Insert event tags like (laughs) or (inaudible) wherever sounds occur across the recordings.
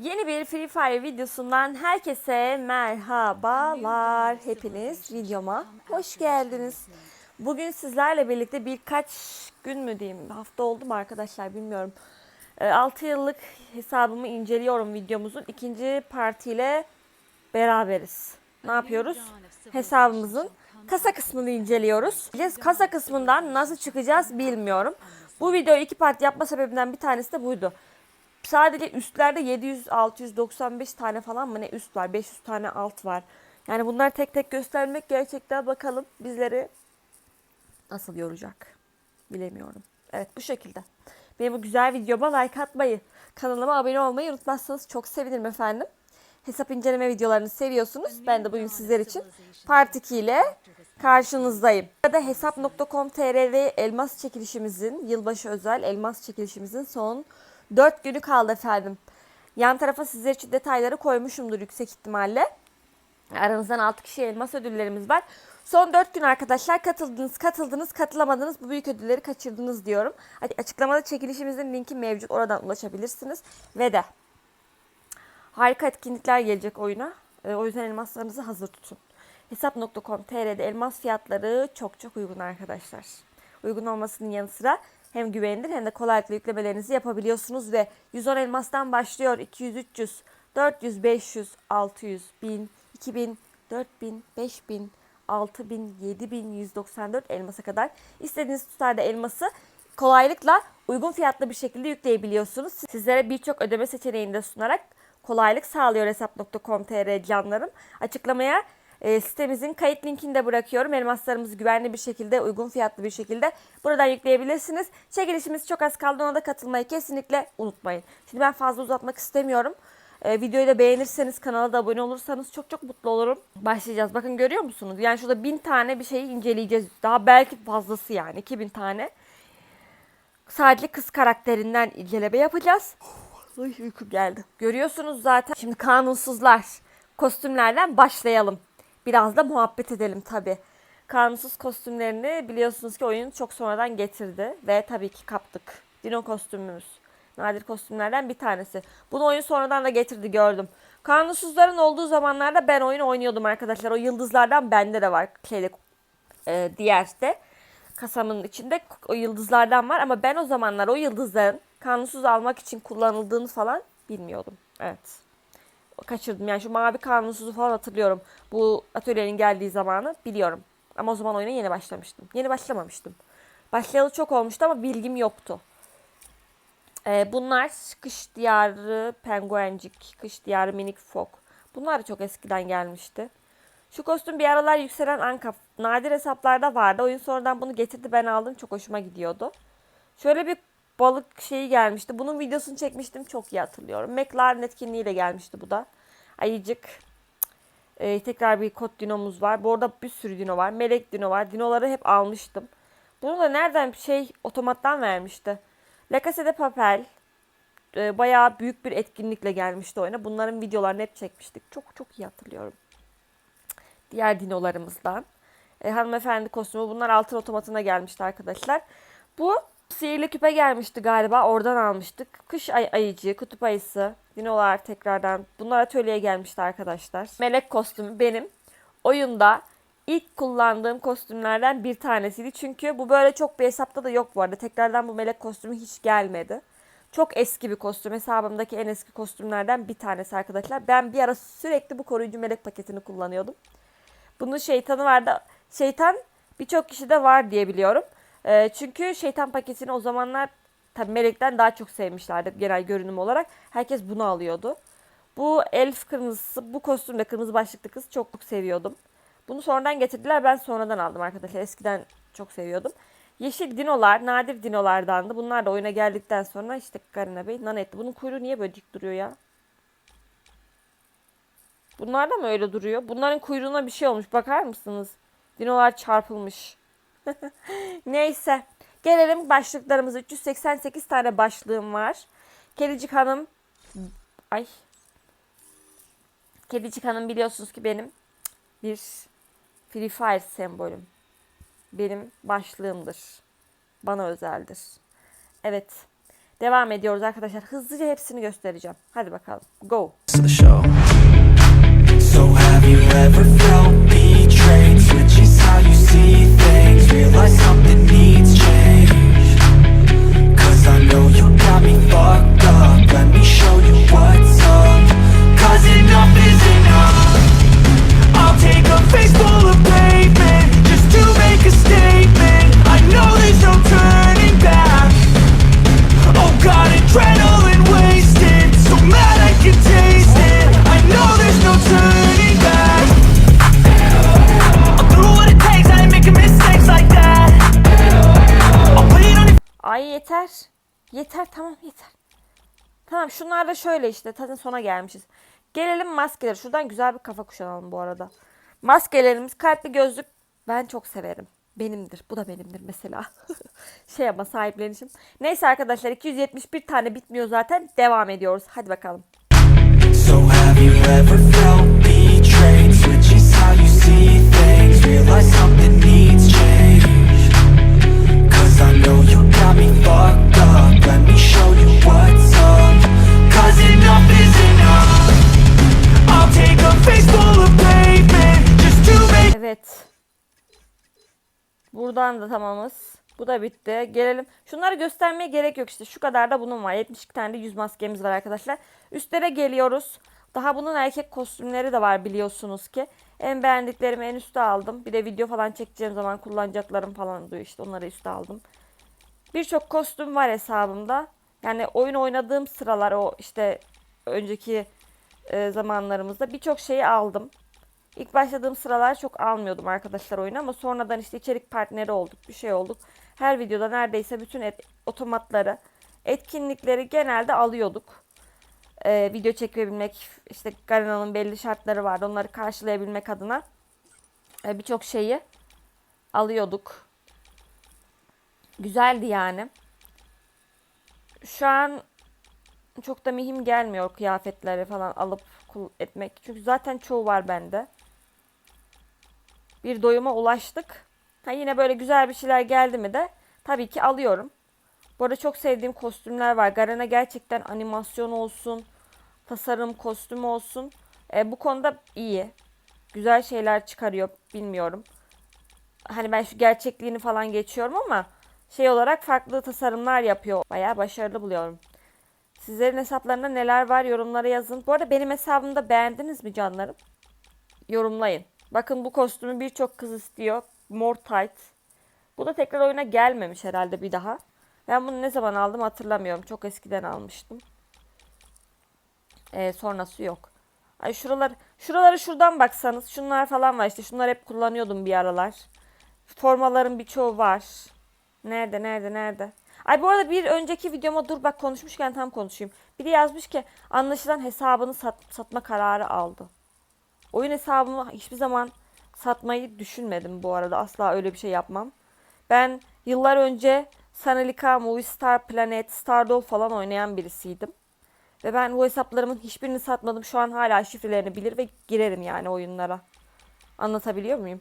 Yeni bir Free Fire videosundan herkese merhabalar. Hepiniz videoma hoş geldiniz. Bugün sizlerle birlikte birkaç gün mü diyeyim, hafta oldu mu arkadaşlar bilmiyorum. 6 yıllık hesabımı inceliyorum videomuzun ikinci partiyle beraberiz. Ne yapıyoruz? Hesabımızın kasa kısmını inceliyoruz. Kasa kısmından nasıl çıkacağız bilmiyorum. Bu videoyu iki part yapma sebebimden bir tanesi de buydu. Sadece üstlerde 700 695 tane falan mı ne üst var? 500 tane alt var. Yani bunları tek tek göstermek gerçekten bakalım bizleri nasıl yoracak. Bilemiyorum. Evet bu şekilde. Benim bu güzel videoma like atmayı, kanalıma abone olmayı unutmazsanız çok sevinirim efendim. Hesap inceleme videolarını seviyorsunuz. Ben de bugün sizler için Part 2 ile karşınızdayım. Burada hesap.com.tr'de elmas çekilişimizin, yılbaşı özel elmas çekilişimizin son 4 günü kaldı efendim. Yan tarafa sizler için detayları koymuşumdur yüksek ihtimalle. Aranızdan 6 kişi elmas ödüllerimiz var. Son 4 gün arkadaşlar katıldınız, katıldınız, katılamadınız. Bu büyük ödülleri kaçırdınız diyorum. Açıklamada çekilişimizin linki mevcut. Oradan ulaşabilirsiniz. Ve de harika etkinlikler gelecek oyuna. Ee, O yüzden elmaslarınızı hazır tutun. Hesap.com.tr'de elmas fiyatları çok çok uygun arkadaşlar. Uygun olmasının yanı sıra hem güvenilir hem de kolaylıkla yüklemelerinizi yapabiliyorsunuz ve 110 elmastan başlıyor 200, 300, 400, 500, 600, 1000, 2000, 4000, 5000, 6000, 7000, 194 elmasa kadar istediğiniz tutarda elması kolaylıkla uygun fiyatlı bir şekilde yükleyebiliyorsunuz. Sizlere birçok ödeme seçeneğini de sunarak kolaylık sağlıyor hesap.com.tr canlarım. Açıklamaya e, sitemizin kayıt linkini de bırakıyorum. Elmaslarımızı güvenli bir şekilde, uygun fiyatlı bir şekilde buradan yükleyebilirsiniz. Çekilişimiz çok az kaldı. Ona da katılmayı kesinlikle unutmayın. Şimdi ben fazla uzatmak istemiyorum. E, videoyu da beğenirseniz, kanala da abone olursanız çok çok mutlu olurum. Başlayacağız. Bakın görüyor musunuz? Yani şurada bin tane bir şeyi inceleyeceğiz. Daha belki fazlası yani. 2000 tane. Sadece kız karakterinden inceleme yapacağız. Ay uykum geldi. Görüyorsunuz zaten. Şimdi kanunsuzlar. Kostümlerden başlayalım. Biraz da muhabbet edelim tabi. Kanunsuz kostümlerini biliyorsunuz ki oyun çok sonradan getirdi. Ve tabii ki kaptık. Dino kostümümüz. Nadir kostümlerden bir tanesi. Bunu oyun sonradan da getirdi gördüm. Kanunsuzların olduğu zamanlarda ben oyun oynuyordum arkadaşlar. O yıldızlardan bende de var. Şeyde, e, diğer de kasamın içinde o yıldızlardan var ama ben o zamanlar o yıldızların kanunsuz almak için kullanıldığını falan bilmiyordum. Evet. Kaçırdım yani şu mavi kanunsuzu falan hatırlıyorum. Bu atölyenin geldiği zamanı biliyorum. Ama o zaman oyuna yeni başlamıştım. Yeni başlamamıştım. Başlayalı çok olmuştu ama bilgim yoktu. Ee, bunlar kış diyarı penguencik, kış diyarı minik fok. Bunlar da çok eskiden gelmişti. Şu kostüm bir aralar yükselen anka nadir hesaplarda vardı. Oyun sonradan bunu getirdi ben aldım. Çok hoşuma gidiyordu. Şöyle bir balık şeyi gelmişti. Bunun videosunu çekmiştim. Çok iyi hatırlıyorum. McLaren etkinliğiyle gelmişti bu da. Ayıcık. Ee, tekrar bir kod dinomuz var. Bu arada bir sürü dino var. Melek dino var. Dinoları hep almıştım. Bunu da nereden şey otomattan vermişti. La Casa de Papel. Ee, bayağı büyük bir etkinlikle gelmişti oyuna. Bunların videolarını hep çekmiştik. Çok çok iyi hatırlıyorum diğer dinolarımızdan. E, hanımefendi kostümü bunlar altın otomatına gelmişti arkadaşlar. Bu sihirli küpe gelmişti galiba oradan almıştık. Kış ay ayıcı, kutup ayısı, dinolar tekrardan bunlar atölyeye gelmişti arkadaşlar. Melek kostümü benim oyunda ilk kullandığım kostümlerden bir tanesiydi. Çünkü bu böyle çok bir hesapta da yok bu arada. Tekrardan bu melek kostümü hiç gelmedi. Çok eski bir kostüm. Hesabımdaki en eski kostümlerden bir tanesi arkadaşlar. Ben bir ara sürekli bu koruyucu melek paketini kullanıyordum. Bunun şeytanı vardı. Şeytan birçok kişide var diye biliyorum. E, çünkü şeytan paketini o zamanlar tabi melekten daha çok sevmişlerdi genel görünüm olarak. Herkes bunu alıyordu. Bu elf kırmızısı, bu kostümde kırmızı başlıklı kız çok çok seviyordum. Bunu sonradan getirdiler. Ben sonradan aldım arkadaşlar. Eskiden çok seviyordum. Yeşil dinolar, nadir dinolardandı. Bunlar da oyuna geldikten sonra işte Karina Bey nan etti. Bunun kuyruğu niye böyle dik duruyor ya? Bunlar da mı öyle duruyor? Bunların kuyruğuna bir şey olmuş. Bakar mısınız? Dinolar çarpılmış. (laughs) Neyse. Gelelim başlıklarımıza. 388 tane başlığım var. Kedicik Hanım. Ay. Kedicik Hanım biliyorsunuz ki benim bir Free Fire sembolüm. Benim başlığımdır. Bana özeldir. Evet. devam ediyoruz arkadaşlar. Hızlıca hepsini göstereceğim. Hadi bakalım. Go. So have you ever Realize something needs change. Cause I know you got me fucked yeter. Yeter tamam yeter. Tamam şunlar da şöyle işte. Zaten sona gelmişiz. Gelelim maskeler. Şuradan güzel bir kafa kuşanalım bu arada. Maskelerimiz kalpli gözlük ben çok severim. Benimdir. Bu da benimdir mesela. (laughs) şey ama sahiplenişim. Neyse arkadaşlar 271 tane bitmiyor zaten. Devam ediyoruz. Hadi bakalım. So have you ever felt betrayed? Switches how you see things Realize something needs change Cause I know you Evet. Buradan da tamamız. Bu da bitti. Gelelim. Şunları göstermeye gerek yok işte. Şu kadar da bunun var. 72 tane de yüz maskemiz var arkadaşlar. Üstlere geliyoruz. Daha bunun erkek kostümleri de var biliyorsunuz ki. En beğendiklerimi en üste aldım. Bir de video falan çekeceğim zaman kullanacaklarım falan diyor işte. Onları üste aldım. Birçok kostüm var hesabımda. Yani oyun oynadığım sıralar o işte önceki e, zamanlarımızda birçok şeyi aldım. İlk başladığım sıralar çok almıyordum arkadaşlar oyunu ama sonradan işte içerik partneri olduk, bir şey olduk. Her videoda neredeyse bütün et, otomatları, etkinlikleri genelde alıyorduk. Ee, video çekebilmek, işte Garena'nın belli şartları vardı. Onları karşılayabilmek adına e, birçok şeyi alıyorduk. Güzeldi yani. Şu an çok da mühim gelmiyor kıyafetleri falan alıp etmek. Çünkü zaten çoğu var bende. Bir doyuma ulaştık. Ha yine böyle güzel bir şeyler geldi mi de tabii ki alıyorum. Bu arada çok sevdiğim kostümler var. Garena gerçekten animasyon olsun, tasarım, kostüm olsun. E, bu konuda iyi. Güzel şeyler çıkarıyor bilmiyorum. Hani ben şu gerçekliğini falan geçiyorum ama şey olarak farklı tasarımlar yapıyor. Bayağı başarılı buluyorum. Sizlerin hesaplarında neler var yorumlara yazın. Bu arada benim hesabımda beğendiniz mi canlarım? Yorumlayın. Bakın bu kostümü birçok kız istiyor. More tight. Bu da tekrar oyuna gelmemiş herhalde bir daha. Ben bunu ne zaman aldım hatırlamıyorum. Çok eskiden almıştım. Ee, sonrası yok. Ay şuralar, şuraları şuradan baksanız. Şunlar falan var işte. Şunlar hep kullanıyordum bir aralar. Formaların birçoğu var. Nerede nerede nerede? Ay bu arada bir önceki videoma dur bak konuşmuşken tam konuşayım. Biri yazmış ki anlaşılan hesabını sat, satma kararı aldı. Oyun hesabımı hiçbir zaman satmayı düşünmedim bu arada. Asla öyle bir şey yapmam. Ben yıllar önce Sanalika, Movistar, Planet, Stardoll falan oynayan birisiydim. Ve ben bu hesaplarımın hiçbirini satmadım. Şu an hala şifrelerini bilir ve girerim yani oyunlara. Anlatabiliyor muyum?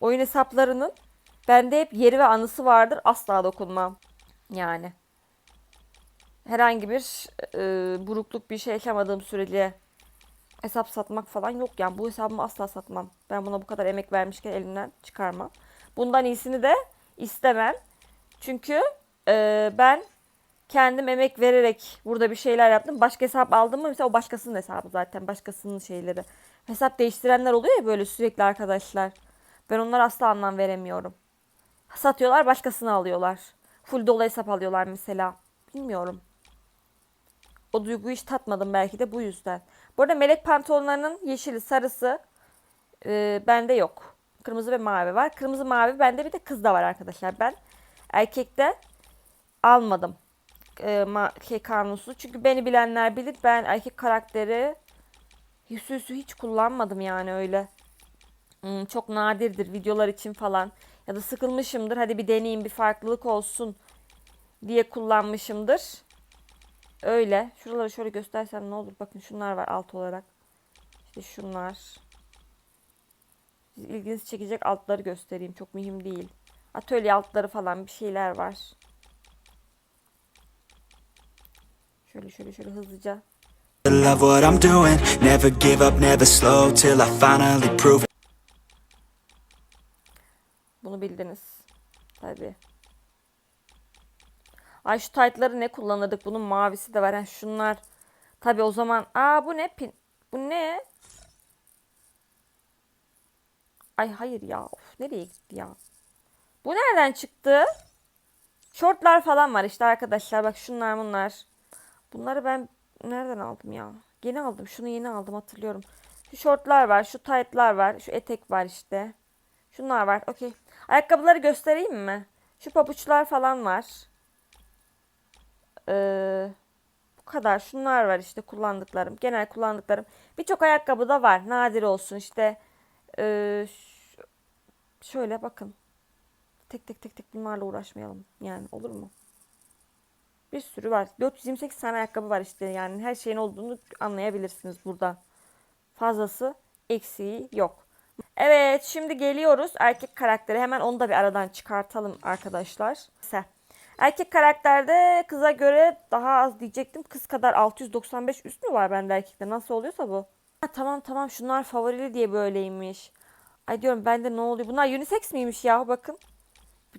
Oyun hesaplarının bende hep yeri ve anısı vardır. Asla dokunmam. Yani. Herhangi bir e, burukluk bir şey yaşamadığım sürece hesap satmak falan yok yani. Bu hesabımı asla satmam. Ben buna bu kadar emek vermişken elimden çıkarmam. Bundan iyisini de istemem. Çünkü e, ben kendim emek vererek burada bir şeyler yaptım. Başka hesap aldım mı mesela o başkasının hesabı zaten. Başkasının şeyleri. Hesap değiştirenler oluyor ya böyle sürekli arkadaşlar. Ben onlara asla anlam veremiyorum. Satıyorlar başkasını alıyorlar. Full dolu hesap alıyorlar mesela. Bilmiyorum. O duyguyu hiç tatmadım belki de bu yüzden. Bu arada melek pantolonlarının yeşili, sarısı e, bende yok. Kırmızı ve mavi var. Kırmızı mavi bende bir de kız da var arkadaşlar. Ben erkekte almadım. E, ma- şey, karnusu. Çünkü beni bilenler bilir. Ben erkek karakteri yüzüsü hiç kullanmadım yani öyle. Hmm, çok nadirdir videolar için falan. Ya da sıkılmışımdır. Hadi bir deneyeyim bir farklılık olsun diye kullanmışımdır. Öyle. Şuraları şöyle göstersem ne olur. Bakın şunlar var alt olarak. İşte şunlar. İlginizi çekecek altları göstereyim. Çok mühim değil. Atölye altları falan bir şeyler var. Şöyle şöyle şöyle hızlıca. Love what I'm doing. Never give up, never slow till I finally prove. Bildiniz. Tabii. Ay şu taytları ne kullanırdık? Bunun mavisi de var. Yani şunlar. Tabii o zaman. Aa bu ne? Pin... Bu ne? Ay hayır ya. Of nereye gitti ya? Bu nereden çıktı? Şortlar falan var işte arkadaşlar. Bak şunlar bunlar. Bunları ben nereden aldım ya? Yeni aldım. Şunu yeni aldım hatırlıyorum. Şu şortlar var. Şu taytlar var. Şu etek var işte. Şunlar var. Okey. Ayakkabıları göstereyim mi? Şu pabuçlar falan var. Ee, bu kadar. Şunlar var işte kullandıklarım. Genel kullandıklarım. Birçok ayakkabı da var. Nadir olsun işte. Ee, şöyle bakın. Tek tek tek tek bunlarla uğraşmayalım. Yani olur mu? Bir sürü var. 428 tane ayakkabı var işte. Yani her şeyin olduğunu anlayabilirsiniz burada. Fazlası, eksiği yok. Evet, şimdi geliyoruz erkek karakteri. Hemen onu da bir aradan çıkartalım arkadaşlar. Erkek karakterde kıza göre daha az diyecektim. Kız kadar 695 üst mü var bende erkekte? Nasıl oluyorsa bu. Ha, tamam tamam şunlar favorili diye böyleymiş. Ay diyorum bende ne oluyor? Bunlar unisex miymiş ya? Bakın.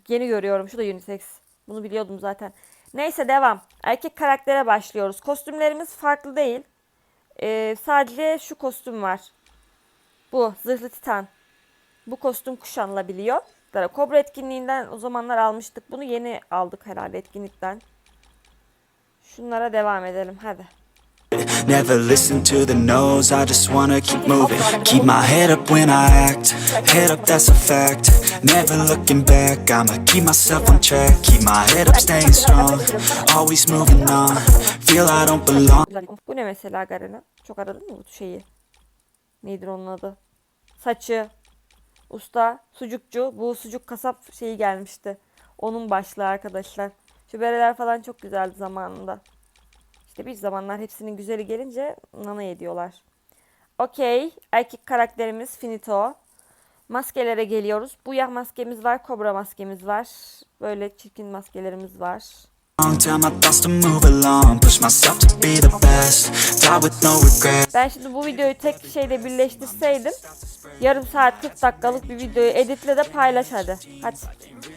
Yeni görüyorum. Şu da unisex. Bunu biliyordum zaten. Neyse devam. Erkek karaktere başlıyoruz. Kostümlerimiz farklı değil. Ee, sadece şu kostüm var. Bu zırhlı titan. Bu kostüm kuşanılabiliyor. Dara Kobra etkinliğinden o zamanlar almıştık. Bunu yeni aldık herhalde etkinlikten. Şunlara devam edelim hadi. Never listen to the no's, I just wanna keep moving. Keep my head up when I act. Head up, that's a fact. Never looking back, I'ma keep myself on track. Keep my head up, staying strong. Always moving on. Feel I don't belong. Bu ne mesela Garena? Çok aradın mı bu şeyi? Nedir onun adı? Saçı. Usta, sucukçu. Bu sucuk kasap şeyi gelmişti. Onun başlığı arkadaşlar. Şu bereler falan çok güzeldi zamanında. İşte bir zamanlar hepsinin güzeli gelince nana ediyorlar. Okey. Erkek karakterimiz Finito. Maskelere geliyoruz. Bu yah maskemiz var. Kobra maskemiz var. Böyle çirkin maskelerimiz var. Ben şimdi bu videoyu tek şeyle birleştirseydim yarım saat 40 dakikalık bir videoyu editle de paylaş hadi. Hadi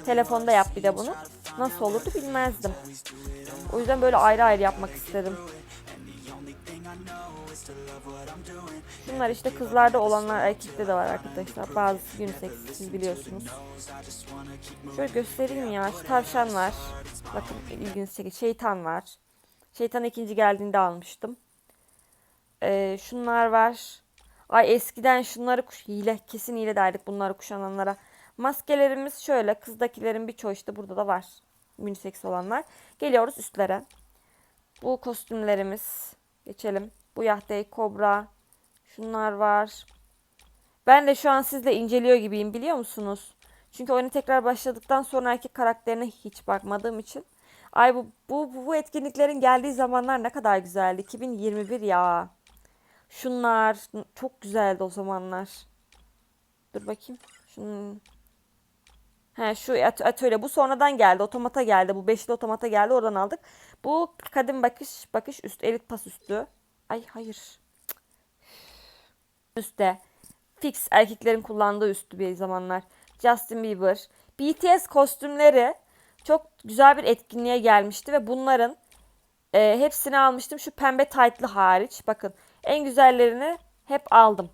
telefonda yap bir de bunu. Nasıl olurdu bilmezdim. O yüzden böyle ayrı ayrı yapmak istedim. Bunlar işte kızlarda olanlar erkekte de var arkadaşlar. Bazısı unisex biliyorsunuz. Şöyle göstereyim ya. Şu tavşan var. Bakın ilginizi çekici. Şeytan var. Şeytan ikinci geldiğinde almıştım. Ee, şunlar var. Ay eskiden şunları kuş hile kesin hile derdik bunları kuşananlara. Maskelerimiz şöyle kızdakilerin birçoğu işte burada da var. Unisex olanlar. Geliyoruz üstlere. Bu kostümlerimiz. Geçelim. Bu yahtey kobra. Şunlar var. Ben de şu an sizle inceliyor gibiyim biliyor musunuz? Çünkü oyuna tekrar başladıktan sonra erkek karakterine hiç bakmadığım için. Ay bu, bu, bu, bu etkinliklerin geldiği zamanlar ne kadar güzeldi. 2021 ya. Şunlar çok güzeldi o zamanlar. Dur bakayım. Şunun... He şu at- atölye bu sonradan geldi. Otomata geldi. Bu beşli otomata geldi. Oradan aldık. Bu kadın bakış bakış üst elit pas üstü. Ay hayır. Üste. Fix erkeklerin kullandığı üstü bir zamanlar. Justin Bieber. BTS kostümleri çok güzel bir etkinliğe gelmişti ve bunların e, hepsini almıştım. Şu pembe taytlı hariç. Bakın en güzellerini hep aldım.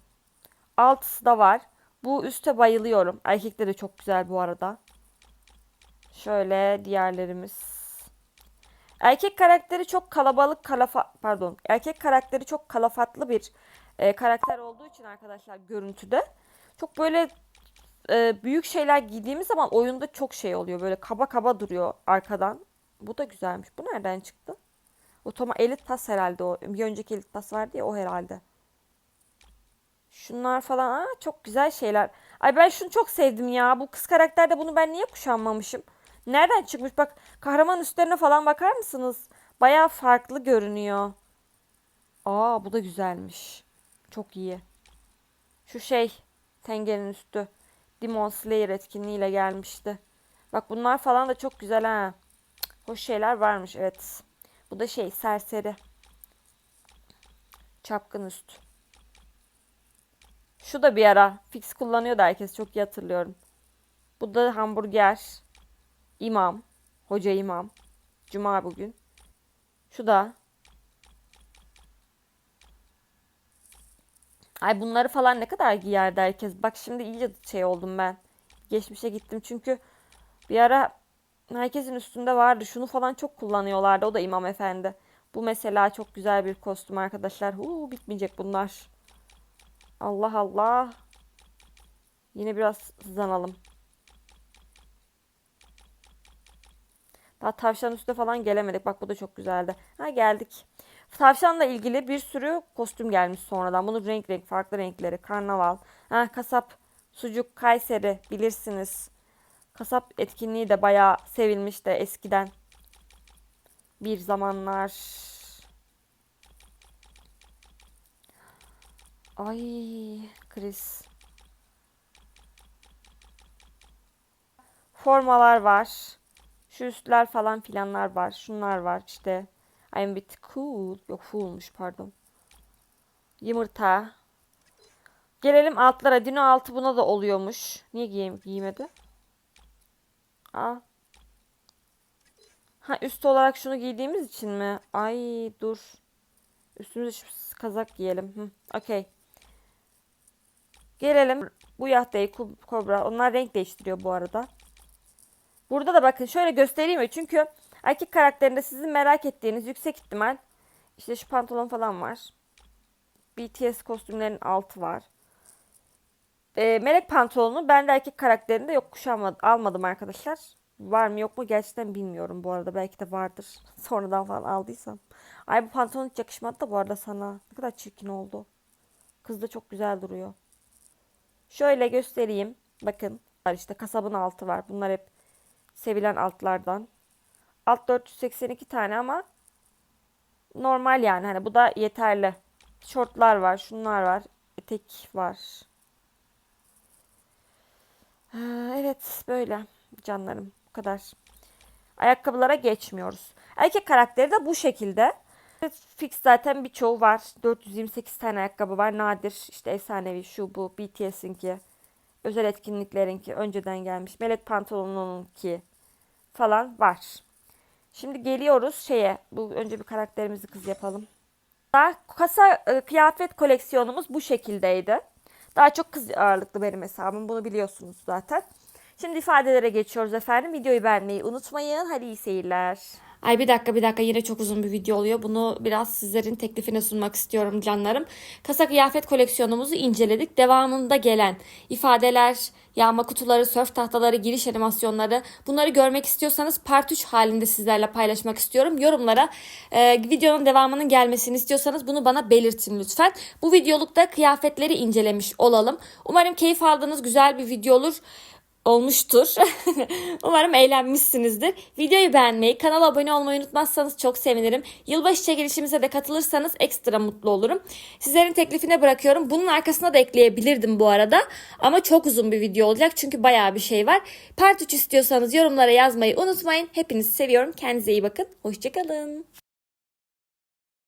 Altısı da var. Bu üste bayılıyorum. Erkekler de çok güzel bu arada. Şöyle diğerlerimiz. Erkek karakteri çok kalabalık kalafa pardon. Erkek karakteri çok kalafatlı bir e, karakter olduğu için arkadaşlar görüntüde çok böyle e, büyük şeyler giydiğimiz zaman oyunda çok şey oluyor. Böyle kaba kaba duruyor arkadan. Bu da güzelmiş. Bu nereden çıktı? Otoma elit pas herhalde o. Bir önceki elit pas vardı ya o herhalde. Şunlar falan aa, çok güzel şeyler. Ay ben şunu çok sevdim ya. Bu kız karakterde bunu ben niye kuşanmamışım? Nereden çıkmış? Bak kahraman üstlerine falan bakar mısınız? Baya farklı görünüyor. Aa bu da güzelmiş. Çok iyi. Şu şey Tengen'in üstü. Demon Slayer etkinliğiyle gelmişti. Bak bunlar falan da çok güzel ha. Hoş şeyler varmış evet. Bu da şey serseri. Çapkın üst. Şu da bir ara fix kullanıyordu herkes çok iyi hatırlıyorum. Bu da hamburger. İmam. Hoca imam. Cuma bugün. Şu da. Ay bunları falan ne kadar giyerdi herkes. Bak şimdi iyice şey oldum ben. Geçmişe gittim çünkü bir ara herkesin üstünde vardı. Şunu falan çok kullanıyorlardı. O da İmam Efendi. Bu mesela çok güzel bir kostüm arkadaşlar. Huu, bitmeyecek bunlar. Allah Allah. Yine biraz hızlanalım. Daha tavşan üstüne falan gelemedik. Bak bu da çok güzeldi. Ha geldik. Tavşanla ilgili bir sürü kostüm gelmiş sonradan. Bunun renk renk farklı renkleri. Karnaval. Ha kasap, sucuk, Kayseri bilirsiniz. Kasap etkinliği de bayağı sevilmişti eskiden. Bir zamanlar. Ay Chris. Formalar var. Şu üstler falan filanlar var. Şunlar var işte. I'm a bit cool. Yok foolmuş pardon. Yumurta. Gelelim altlara. Dino altı buna da oluyormuş. Niye giyem giymedi? Aa. Ha üst olarak şunu giydiğimiz için mi? Ay dur. Üstümüze şu kazak giyelim. Hı, okey. Gelelim bu yahtayı kobra. Onlar renk değiştiriyor bu arada. Burada da bakın şöyle göstereyim mi? Çünkü erkek karakterinde sizin merak ettiğiniz yüksek ihtimal işte şu pantolon falan var. BTS kostümlerin altı var. Ee, melek pantolonu ben de erkek karakterinde yok kuşanmadım, almadım arkadaşlar. Var mı yok mu gerçekten bilmiyorum bu arada. Belki de vardır. (laughs) Sonradan falan aldıysam. Ay bu pantolon hiç yakışmadı da bu arada sana. Ne kadar çirkin oldu. Kız da çok güzel duruyor. Şöyle göstereyim. Bakın. İşte kasabın altı var. Bunlar hep sevilen altlardan. Alt 482 tane ama normal yani. Hani bu da yeterli. Şortlar var. Şunlar var. Etek var. Ha, Evet böyle canlarım. Bu kadar. Ayakkabılara geçmiyoruz. Erkek karakteri de bu şekilde. Fix zaten birçoğu var. 428 tane ayakkabı var. Nadir işte efsanevi şu bu BTS'inki. Özel etkinliklerinki önceden gelmiş. Melek pantolonununki falan var. Şimdi geliyoruz şeye. Bu önce bir karakterimizi kız yapalım. Daha kasa e, kıyafet koleksiyonumuz bu şekildeydi. Daha çok kız ağırlıklı benim hesabım. Bunu biliyorsunuz zaten. Şimdi ifadelere geçiyoruz efendim. Videoyu beğenmeyi unutmayın. Hadi iyi seyirler. Ay bir dakika bir dakika yine çok uzun bir video oluyor. Bunu biraz sizlerin teklifine sunmak istiyorum canlarım. Kasa kıyafet koleksiyonumuzu inceledik. Devamında gelen ifadeler, yağma kutuları, sörf tahtaları, giriş animasyonları bunları görmek istiyorsanız part 3 halinde sizlerle paylaşmak istiyorum. Yorumlara e, videonun devamının gelmesini istiyorsanız bunu bana belirtin lütfen. Bu videolukta kıyafetleri incelemiş olalım. Umarım keyif aldığınız güzel bir video olur olmuştur. (laughs) Umarım eğlenmişsinizdir. Videoyu beğenmeyi, kanala abone olmayı unutmazsanız çok sevinirim. Yılbaşı çekilişimize de katılırsanız ekstra mutlu olurum. Sizlerin teklifine bırakıyorum. Bunun arkasına da ekleyebilirdim bu arada. Ama çok uzun bir video olacak çünkü bayağı bir şey var. Part 3 istiyorsanız yorumlara yazmayı unutmayın. Hepinizi seviyorum. Kendinize iyi bakın. Hoşçakalın.